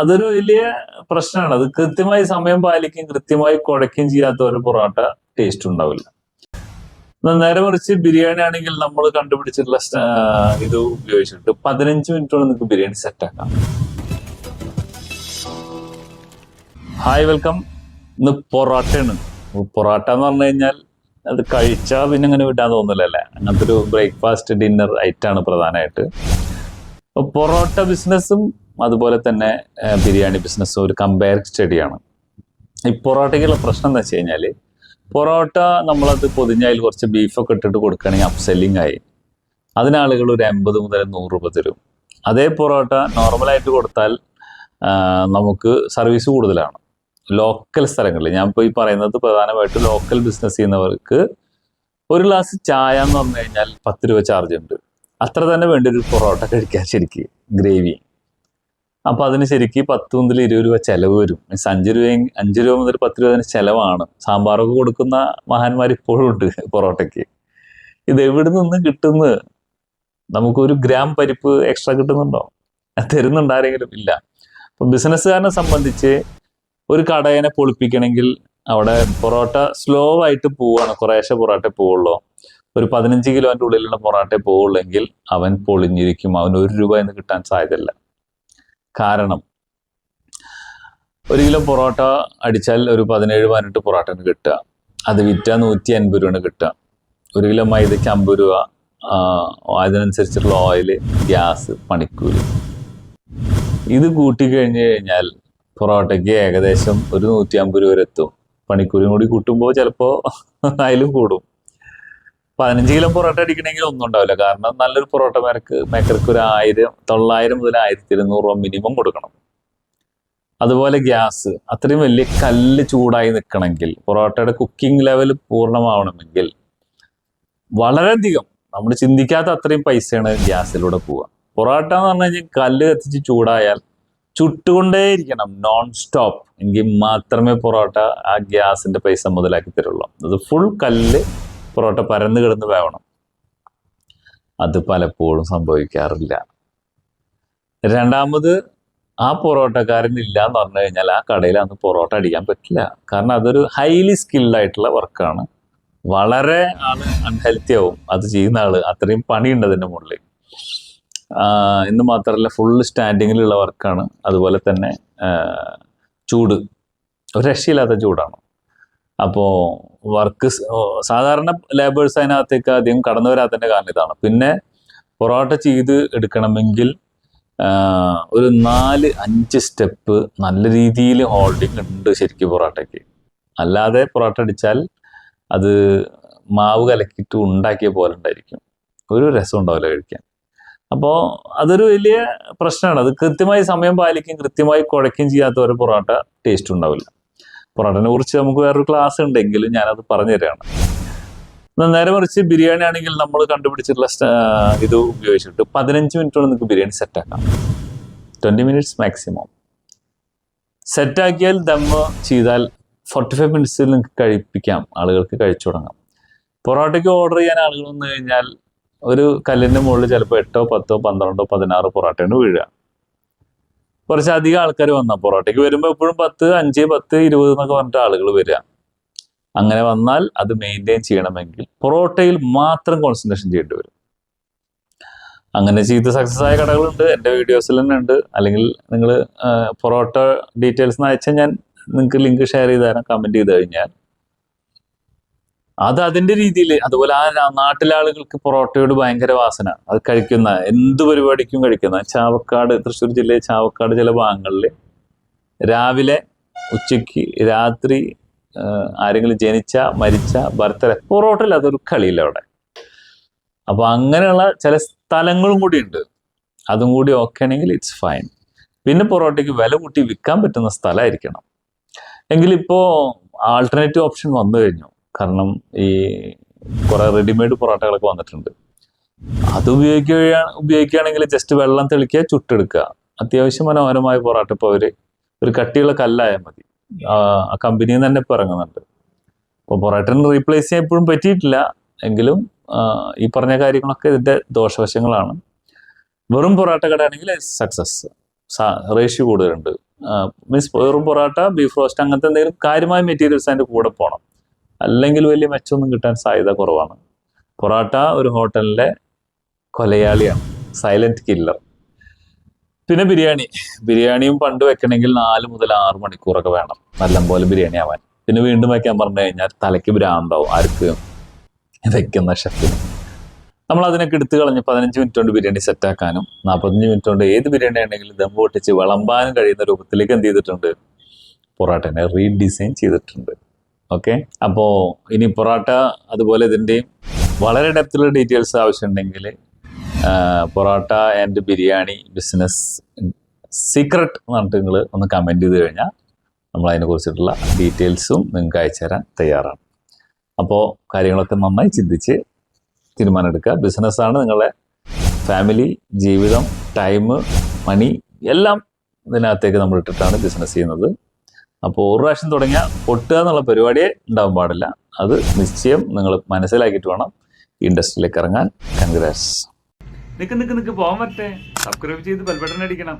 അതൊരു വലിയ പ്രശ്നമാണ്. അത് കൃത്യമായി സമയം പാലിക്കും കൃത്യമായി കുഴയ്ക്കുകയും ചെയ്യാത്ത ഒരു പൊറോട്ട ടേസ്റ്റ് ഉണ്ടാവില്ല. നേരെ മറിച്ച് ബിരിയാണി ആണെങ്കിൽ നമ്മൾ കണ്ടുപിടിച്ചിട്ടുള്ള ഇത് ഉപയോഗിച്ചിട്ട് പതിനഞ്ച് മിനിറ്റ് കൊണ്ട് നിങ്ങൾക്ക് ബിരിയാണി സെറ്റ് ആക്കാം. ഹായ് വെൽക്കം ഇന്ന് പൊറോട്ടയാണ്. പൊറോട്ട എന്ന് പറഞ്ഞു കഴിഞ്ഞാൽ അത് കഴിച്ചാൽ പിന്നെ അങ്ങനെ വിടാൻ തോന്നില്ലല്ലേ അങ്ങനത്തെ ഒരു ബ്രേക്ക്ഫാസ്റ്റ് ഡിന്നർ ഐറ്റാണ് പ്രധാനമായിട്ട്. പൊറോട്ട ബിസിനസ്സും അതുപോലെ തന്നെ ബിരിയാണി ബിസിനസ് ഒരു കമ്പയർ സ്റ്റഡിയാണ് ഈ പൊറോട്ടയ്ക്കുള്ള പ്രശ്നം എന്ന് വെച്ച് കഴിഞ്ഞാൽ പൊറോട്ട നമ്മളത് പൊതിഞ്ഞതിൽ കുറച്ച് ബീഫൊക്കെ ഇട്ടിട്ട് കൊടുക്കുകയാണെങ്കിൽ അപ്സെല്ലിംഗ് ആയി. അതിനാളുകൾ ഒരു എൺപത് മുതൽ നൂറ് രൂപ തരും. അതേ പൊറോട്ട നോർമലായിട്ട് കൊടുത്താൽ നമുക്ക് സർവീസ് കൂടുതലാണ്. ലോക്കൽ സ്ഥലങ്ങളിൽ ഞാൻ ഇപ്പോൾ ഈ പറയുന്നത് പ്രധാനമായിട്ട് ലോക്കൽ ബിസിനസ് ചെയ്യുന്നവർക്ക് ഒരു ഗ്ലാസ് ചായ എന്ന് പറഞ്ഞു കഴിഞ്ഞാൽ പത്ത് രൂപ ചാർജ് ഉണ്ട്. അത്ര തന്നെ വേണ്ടി ഒരു പൊറോട്ട കഴിക്കാൻ ശരിക്ക് ഗ്രേവി അപ്പൊ അതിന് ശരിക്കും പത്ത് മുതൽ ഇരുപത് രൂപ ചെലവ് വരും. മീൻസ് അഞ്ച് രൂപ അഞ്ച് രൂപ മുതൽ പത്ത് രൂപ അതിന് ചെലവാണ്. സാമ്പാറൊക്കെ കൊടുക്കുന്ന മഹാന്മാർ ഇപ്പോഴും ഉണ്ട് പൊറോട്ടയ്ക്ക്. ഇത് എവിടെ നിന്ന് കിട്ടുന്നത് നമുക്കൊരു ഗ്രാം പരിപ്പ് എക്സ്ട്രാ കിട്ടുന്നുണ്ടോ? തരുന്നുണ്ട് ആരെങ്കിലും? ഇല്ല. അപ്പൊ ബിസിനസ്സുകാരനെ സംബന്ധിച്ച് ഒരു കടയനെ പൊളിപ്പിക്കണമെങ്കിൽ അവിടെ പൊറോട്ട സ്ലോ ആയിട്ട് പോവാണ്. കുറേശ്ശെ പൊറോട്ട പോവുള്ളൂ. ഒരു പതിനഞ്ച് കിലോന്റെ ഉള്ളിലുള്ള പൊറോട്ട പോവുള്ളെങ്കിൽ അവൻ പൊളിഞ്ഞിരിക്കും. അവൻ ഒരു രൂപ എന്ന് കിട്ടാൻ സാധ്യതയില്ല. കാരണം. ഒരു കിലോ പൊറോട്ട അടിച്ചാൽ ഒരു പതിനേഴ് പതിനെട്ട് പൊറോട്ടന് കിട്ടുക. അത് വിറ്റ നൂറ്റി അൻപത് രൂപയാണ് കിട്ടുക. ഒരു കിലോ മൈദയ്ക്ക് അമ്പത് രൂപ. അതിനനുസരിച്ചുള്ള ഓയിൽ ഗ്യാസ് പണിക്കൂലി. ഇത് കൂട്ടിക്കഴിഞ്ഞ് കഴിഞ്ഞാൽ പൊറോട്ടയ്ക്ക് ഏകദേശം ഒരു നൂറ്റി അമ്പത് രൂപ വരെ എത്തും. പണിക്കൂലിയും കൂടി കൂട്ടുമ്പോൾ ചിലപ്പോൾ അതിലും കൂടും. പതിനഞ്ച് കിലോ പൊറോട്ട അടിക്കണമെങ്കിൽ ഒന്നും ഉണ്ടാവില്ല. കാരണം നല്ലൊരു പൊറോട്ട മേക്ക് മേക്കർക്ക് ഒരു ആയിരം തൊള്ളായിരം മുതൽ ആയിരത്തി ഇരുന്നൂറ് രൂപ മിനിമം കൊടുക്കണം. അതുപോലെ ഗ്യാസ്. അത്രയും വലിയ കല്ല് ചൂടായി നിൽക്കണമെങ്കിൽ പൊറോട്ടയുടെ കുക്കിംഗ് ലെവൽ പൂർണമാവണമെങ്കിൽ വളരെയധികം നമ്മൾ ചിന്തിക്കാത്ത അത്രയും പൈസയാണ് ഗ്യാസിലൂടെ പോവുക. പൊറോട്ട എന്ന് പറഞ്ഞു കഴിഞ്ഞാൽ കല്ല് കത്തിച്ച് ചൂടായാൽ ചുട്ടുകൊണ്ടേയിരിക്കണം നോൺ സ്റ്റോപ്പ് എങ്കിൽ മാത്രമേ പൊറോട്ട ആ ഗ്യാസിന്റെ പൈസ മുതലാക്കി തരുള്ളൂ. അത് ഫുൾ കല്ല് പൊറോട്ട പരന്ന് കിടന്ന് വേവണം. അത് പലപ്പോഴും സംഭവിക്കാറില്ല. രണ്ടാമത് ആ പൊറോട്ടക്കാരൻ ഇല്ല എന്ന് പറഞ്ഞു കഴിഞ്ഞാൽ ആ കടയിൽ അന്ന് പൊറോട്ട അടിക്കാൻ പറ്റില്ല. കാരണം അതൊരു ഹൈലി സ്കിൽഡ് ആയിട്ടുള്ള വർക്കാണ് വളരെ ആൾ അൺഹെൽത്തി ആവും. അത് ചെയ്യുന്ന ആൾ. അത്രയും പണിയുണ്ട് അതിന്റെ മുകളിൽ. ഇന്ന് മാത്രമല്ല ഫുള്ള് സ്റ്റാൻഡിങ്ങിലുള്ള വർക്കാണ് അതുപോലെ തന്നെ ചൂട്. ഒരു രക്ഷയില്ലാത്ത ചൂടാണ്. അപ്പോൾ വർക്ക് സാധാരണ ലേബേഴ്സ് അതിനകത്തേക്ക് അധികം കടന്നു വരാത്തതിന്റെ കാരണം ഇതാണ്. പിന്നെ പൊറോട്ട ചെയ്ത് എടുക്കണമെങ്കിൽ ഒരു നാല് അഞ്ച് സ്റ്റെപ്പ് നല്ല രീതിയിൽ ഹോൾഡിങ് ഉണ്ട് ശരിക്കും പൊറോട്ടയ്ക്ക്. അല്ലാതെ പൊറോട്ട അടിച്ചാൽ അത് മാവ് കലക്കിയിട്ട് ഉണ്ടാക്കിയ പോലെ ഉണ്ടായിരിക്കും. ഒരു രസം ഉണ്ടാവില്ല കഴിക്കാൻ. അപ്പോൾ അതൊരു വലിയ പ്രശ്നമാണ്. അത് കൃത്യമായി സമയം പാലിക്കും കൃത്യമായി കുഴയ്ക്കുകയും ചെയ്യാത്ത ഒരു പൊറോട്ട ടേസ്റ്റ് ഉണ്ടാവില്ല. പൊറോട്ടനെ കുറിച്ച് നമുക്ക് വേറൊരു ക്ലാസ് ഉണ്ടെങ്കിലും ഞാനത് പറഞ്ഞു തരാണ് നേരെ മറിച്ച് ബിരിയാണി ആണെങ്കിൽ നമ്മൾ കണ്ടുപിടിച്ചിട്ടുള്ള ഇത് ഉപയോഗിച്ചിട്ട് പതിനഞ്ച് മിനിറ്റ് കൊണ്ട് നിങ്ങൾക്ക് ബിരിയാണി സെറ്റ് ആക്കാം. ട്വന്റി മിനിറ്റ്സ് മാക്സിമം സെറ്റാക്കിയാൽ ദമ്മ് ചെയ്താൽ ഫോർട്ടി ഫൈവ് മിനിറ്റ്സിൽ നിങ്ങൾക്ക് കഴിപ്പിക്കാം. ആളുകൾക്ക് കഴിച്ചു തുടങ്ങാം. പൊറോട്ടയ്ക്ക് ഓർഡർ ചെയ്യാൻ ആളുകൾ വന്നു കഴിഞ്ഞാൽ ഒരു കല്ലിന്റെ മുകളിൽ ചിലപ്പോൾ എട്ടോ പത്തോ പന്ത്രണ്ടോ പതിനാറ് പൊറോട്ടയാണ് വീഴുക. കുറച്ച് അധികം ആൾക്കാർ വന്ന പൊറോട്ടയ്ക്ക് വരുമ്പോൾ എപ്പോഴും പത്ത് അഞ്ച് പത്ത് ഇരുപത് എന്നൊക്കെ പറഞ്ഞിട്ട് ആളുകൾ വരിക അങ്ങനെ വന്നാൽ അത് മെയിന്റെയിൻ ചെയ്യണമെങ്കിൽ പൊറോട്ടയിൽ മാത്രം കോൺസെൻട്രേഷൻ ചെയ്യേണ്ടി വരും. അങ്ങനെ ചെയ്ത് സക്സസ് ആയ കടകളുണ്ട് എന്റെ വീഡിയോസിൽ തന്നെ ഉണ്ട്. അല്ലെങ്കിൽ നിങ്ങൾ പൊറോട്ട ഡീറ്റെയിൽസ് എന്ന് അയച്ചാൽ ഞാൻ നിങ്ങൾക്ക് ലിങ്ക് ഷെയർ ചെയ്ത് തരാം കമന്റ് ചെയ്ത് കഴിഞ്ഞാൽ. അത് അതിന്റെ രീതിയിൽ അതുപോലെ ആ നാട്ടിലാളുകൾക്ക് പൊറോട്ടയോട് ഭയങ്കര വാസന. അത് കഴിക്കുന്ന എന്ത് പരിപാടിക്കും കഴിക്കുന്ന. ചാവക്കാട് തൃശ്ശൂർ ജില്ലയിലെ ചാവക്കാട് ചില ഭാഗങ്ങളിൽ രാവിലെ ഉച്ചയ്ക്ക് രാത്രി ആരെങ്കിലും ജനിച്ച മരിച്ച ഭർത്തര പൊറോട്ടയിൽ അതൊരു കളിയില്ല അവിടെ. അപ്പൊ അങ്ങനെയുള്ള ചില സ്ഥലങ്ങളും കൂടി ഉണ്ട്. അതും കൂടി ഓക്കെ ആണെങ്കിൽ ഇറ്റ്സ് ഫൈൻ പിന്നെ പൊറോട്ടയ്ക്ക് വില കൂട്ടി വിൽക്കാൻ പറ്റുന്ന സ്ഥലമായിരിക്കണം. എങ്കിലിപ്പോ ആൾട്ടർനേറ്റീവ് ഓപ്ഷൻ വന്നു കഴിഞ്ഞു. കാരണം ഈ കുറെ റെഡിമെയ്ഡ് പൊറോട്ടകളൊക്കെ വന്നിട്ടുണ്ട്. അത് ഉപയോഗിക്കുക ഉപയോഗിക്കുകയാണെങ്കിൽ ജസ്റ്റ് വെള്ളം തെളിക്കുക ചുട്ടെടുക്കുക. അത്യാവശ്യം മനോഹരമായ പൊറോട്ട ഇപ്പോൾ അവർ ഒരു കട്ടിയുള്ള കല്ലായാൽ മതി. ആ കമ്പനിയിൽ നിന്ന് തന്നെ ഇപ്പോൾ ഇറങ്ങുന്നുണ്ട്. അപ്പോൾ പൊറോട്ടനെ റീപ്ലേസ് ചെയ്യാൻ എപ്പോഴും പറ്റിയിട്ടില്ല. എങ്കിലും ഈ പറഞ്ഞ കാര്യങ്ങളൊക്കെ ഇതിന്റെ ദോഷവശങ്ങളാണ്. വെറും പൊറോട്ട കട ആണെങ്കിൽ സക്സസ് റേഷ്യോ കൂടുതലുണ്ട്. മീൻസ് വെറും പൊറോട്ട ബീഫ് റോസ്റ്റ് അങ്ങനത്തെ എന്തെങ്കിലും കാര്യമായ മെറ്റീരിയൽസ് അതിന്റെ കൂടെ പോകണം അല്ലെങ്കിൽ വലിയ മെച്ചമൊന്നും കിട്ടാൻ സാധ്യത കുറവാണ്. പൊറാട്ട ഒരു ഹോട്ടലിലെ കൊലയാളിയാണ്. സൈലന്റ് കില്ലർ പിന്നെ ബിരിയാണി. ബിരിയാണിയും പണ്ട് വെക്കണമെങ്കിൽ നാല് മുതൽ ആറ് മണിക്കൂറൊക്കെ വേണം. നല്ലപോലെ ബിരിയാണി ആവാൻ. പിന്നെ വീണ്ടും വെക്കാൻ പറഞ്ഞു കഴിഞ്ഞാൽ തലയ്ക്ക് ഭ്രാന്താവും ആർക്ക് വെക്കുന്ന ഷെഫിന് നമ്മൾ അതിനൊക്കെ എടുത്തു കളഞ്ഞ് പതിനഞ്ച് മിനിറ്റ് കൊണ്ട് ബിരിയാണി സെറ്റാക്കാനും നാൽപ്പത്തഞ്ച് മിനിറ്റ് കൊണ്ട് ഏത് ബിരിയാണി ആണെങ്കിലും ദം പൊട്ടിച്ച് വിളമ്പാനും കഴിയുന്ന രൂപത്തിലേക്ക് എന്ത് ചെയ്തിട്ടുണ്ട്? പൊറാട്ടനെ റീഡിസൈൻ ചെയ്തിട്ടുണ്ട്. ഓക്കെ? അപ്പോൾ ഇനി പൊറോട്ട അതുപോലെ ഇതിന്റെയും വളരെ ഡെപ്തിലുള്ള ഡീറ്റെയിൽസ് ആവശ്യമുണ്ടെങ്കിൽ parotta and biryani business secret എന്ന് പറഞ്ഞിട്ട് നിങ്ങൾ ഒന്ന് കമന്റ് ചെയ്ത് കഴിഞ്ഞാൽ നമ്മൾ അതിനെക്കുറിച്ചിട്ടുള്ള ഡീറ്റെയിൽസും നിങ്ങൾക്ക് അയച്ചു തരാൻ തയ്യാറാണ്. അപ്പോൾ കാര്യങ്ങളൊക്കെ നന്നായി ചിന്തിച്ച് തീരുമാനമെടുക്കുക ബിസിനസ്സാണ് നിങ്ങളുടെ ഫാമിലി ജീവിതം ടൈം മണി എല്ലാം ഇതിനകത്തേക്ക് നമ്മൾ ഇട്ടിട്ടാണ് ബിസിനസ് ചെയ്യുന്നത്. അപ്പോൾ ഒരു പ്രാവശ്യം തുടങ്ങിയ പൊട്ടുക എന്നുള്ള പരിപാടിയെ ഉണ്ടാവാൻ പാടില്ല. അത് നിശ്ചയം നിങ്ങൾ മനസ്സിലാക്കിയിട്ട് വേണം ഇൻഡസ്ട്രിയിലേക്ക് ഇറങ്ങാൻ. കൺഗ്രാറ്റ്സ് നിക്ക് നിക്ക് നിക്ക് പോകാൻ പറ്റേ. സബ്സ്ക്രൈബ് ചെയ്ത് ബെൽബട്ടൺ അടിക്കണം.